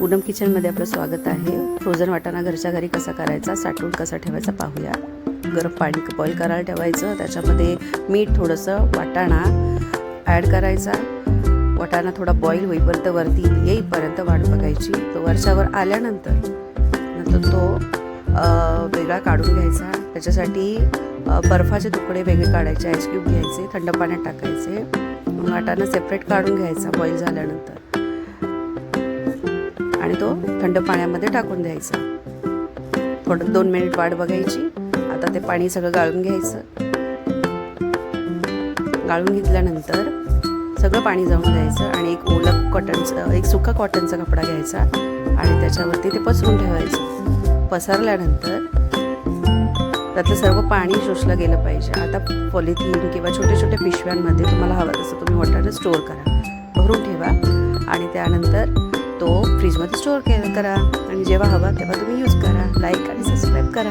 पूनम किचनमध्ये आपलं स्वागत आहे. फ्रोझन वाटाणा घरच्या घरी कसा करायचा साठवून कसा ठेवायचा पाहूया. गरम पाणी बॉईल करायला ठेवायचं. त्याच्यामध्ये मीठ थोडंसं वाटाणा ॲड करायचा. वाटाणा थोडा बॉईल होईपर्यंत वरती येईपर्यंत वाट बघायची. तो वरच्यावर आल्यानंतर नंतर तो वेगळा काढून घ्यायचा. त्याच्यासाठी बर्फाचे तुकडे वेगळे काढायचे आईस्क्यूब घ्यायचे थंड पाण्यात टाकायचे. वाटाणा सेपरेट काढून घ्यायचा बॉईल झाल्यानंतर. आणि तो थंड पाण्यामध्ये टाकून द्यायचा. थोडं दोन मिनिट वाट बघायची. आता ते पाणी सगळं गाळून घ्यायचं. गाळून घेतल्यानंतर सगळं पाणी जाऊन द्यायचं आणि एक ओलं कॉटनचं एक सुका कॉटनचा कपडा घ्यायचा आणि त्याच्यावरती ते पसरून ठेवायचं. पसरल्यानंतर त्यातलं सर्व पाणी शोषलं गेलं पाहिजे. आता पॉलिथिन किंवा छोट्या छोट्या पिशव्यांमध्ये तुम्हाला हवं तसं तुम्ही वॉटर स्टोअर करा. भरून ठेवा आणि त्यानंतर तो फ्रीजमध्ये स्टोअर के करा. आणि जेव्हा हवा तेव्हा तुम्ही यूज करा. लाईक आणि सबस्क्राईब करा.